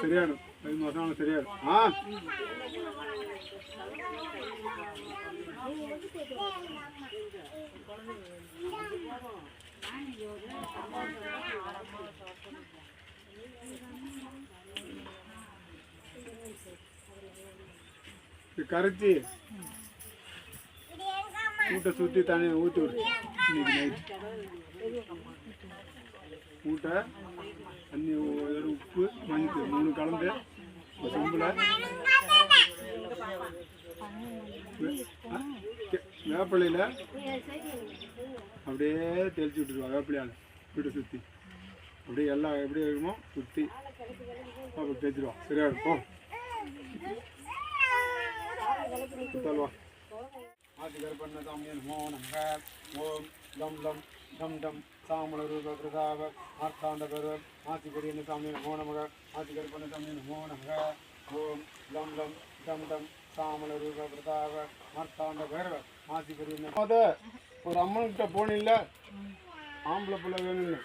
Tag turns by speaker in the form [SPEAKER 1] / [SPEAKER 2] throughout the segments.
[SPEAKER 1] சரியாடு ஐந்து மாசம் சரியாடு ஆ. கரைச்சி. மூட்டை சுற்றி தண்ணி ஊற்றி விடு. இன்னைக்கு நைட் மூட்டை தண்ணி ஒரு உப்பு மஞ்சள் மூணு கலந்து ஒரு சொம்பில். வேப்பிலையில் அப்படியே தெளிச்சு விட்டுருவா வேப்பிலையால். வீட்டை சுற்றி அப்படியே எல்லாம் எப்படி இருக்குமோ சுற்றி அப்படி தேய்ச்சிடுவா சரியா இருக்கும்? சுத்தல்வா ஆதிகர்பண்ண சாமியன் மோ நமக ஓம் லம் லம் டம் டம் சாமல ரூப பிரதாப மார்த்தாண்ட கரு ஆதிகரியன் சாமியன் மோ நமக ஆதிகர்பண்ண சாமியன் மோ நமக ஓம் லம் லம் டம் டம் சாமல ரூப பிரதாப மார்த்தாண்ட கரு ஆதிகரியன் அத ஒரு அம்மன்கிட்ட போனில்ல ஆம்பளை பிள்ளை வேணும்னு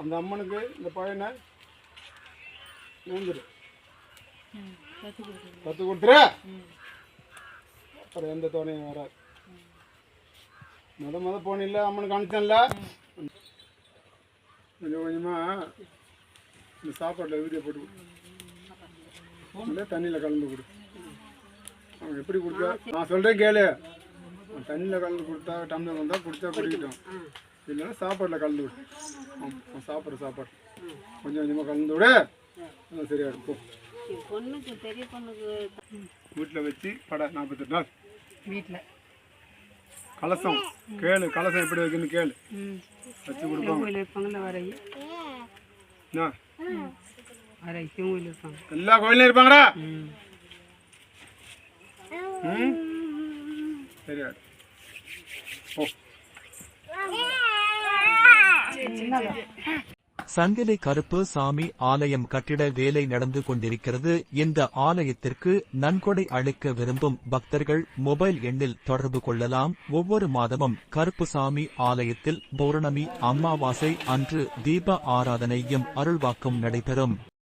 [SPEAKER 1] அந்த அம்மனுக்கு இந்த பையனை நேர்ந்துரு கற்றுக் கொடுத்துரு. அப்புறம் எந்த தோணையும் வராது. முத முத போனில்ல அம்மனுக்கு அனுப்பிச்சேன்ல. கொஞ்சம் கொஞ்சமா இந்த சாப்பாட்டில் வீடியோ போட்டு கொடு. இல்லை தண்ணியில் கலந்து கொடு. அவன் எப்படி கொடுத்தா நான் சொல்கிறேன் கேளு. தண்ணியில் கலந்து கொடுத்தா டம்ளர் வந்தால் குடித்தா குடிக்கட்டும். இல்லைன்னா சாப்பாட்டில் கலந்து விடு அவன் சாப்பிட்ற சாப்பாடு. கொஞ்சம் கொஞ்சமாக கலந்து விடு அதான் சரியா இருக்கும்.
[SPEAKER 2] பொண்ணுக்கு பெரிய பொண்ணுக்கு
[SPEAKER 1] வீட்டில் வச்சு படை நாற்பத்தெட்டு நாள்.
[SPEAKER 2] வீட்டில்
[SPEAKER 1] கலசம். கேளு கலசம் எப்படி வைக்கணும் கேளு. வச்சு கொடுப்பாங்க
[SPEAKER 2] கோயில் இருப்பாங்கல்ல வரை வரை சிவங்கோயில் இருப்பாங்க
[SPEAKER 1] எல்லா கோயிலும் இருப்பாங்கடா. ம். சரியா ஓ
[SPEAKER 3] சங்கிலி கருப்பு சாமி ஆலயம் கட்டிட வேலை நடந்து கொண்டிருக்கிறது இந்த ஆலயத்திற்கு நன்கொடை அளிக்க விரும்பும் பக்தர்கள் மொபைல் எண்ணில் தொடர்பு கொள்ளலாம். ஒவ்வொரு மாதமும் கருப்புசாமி ஆலயத்தில் பௌர்ணமி அமாவாசை அன்று தீப ஆராதனையும் அருள்வாக்கும் நடைபெறும்.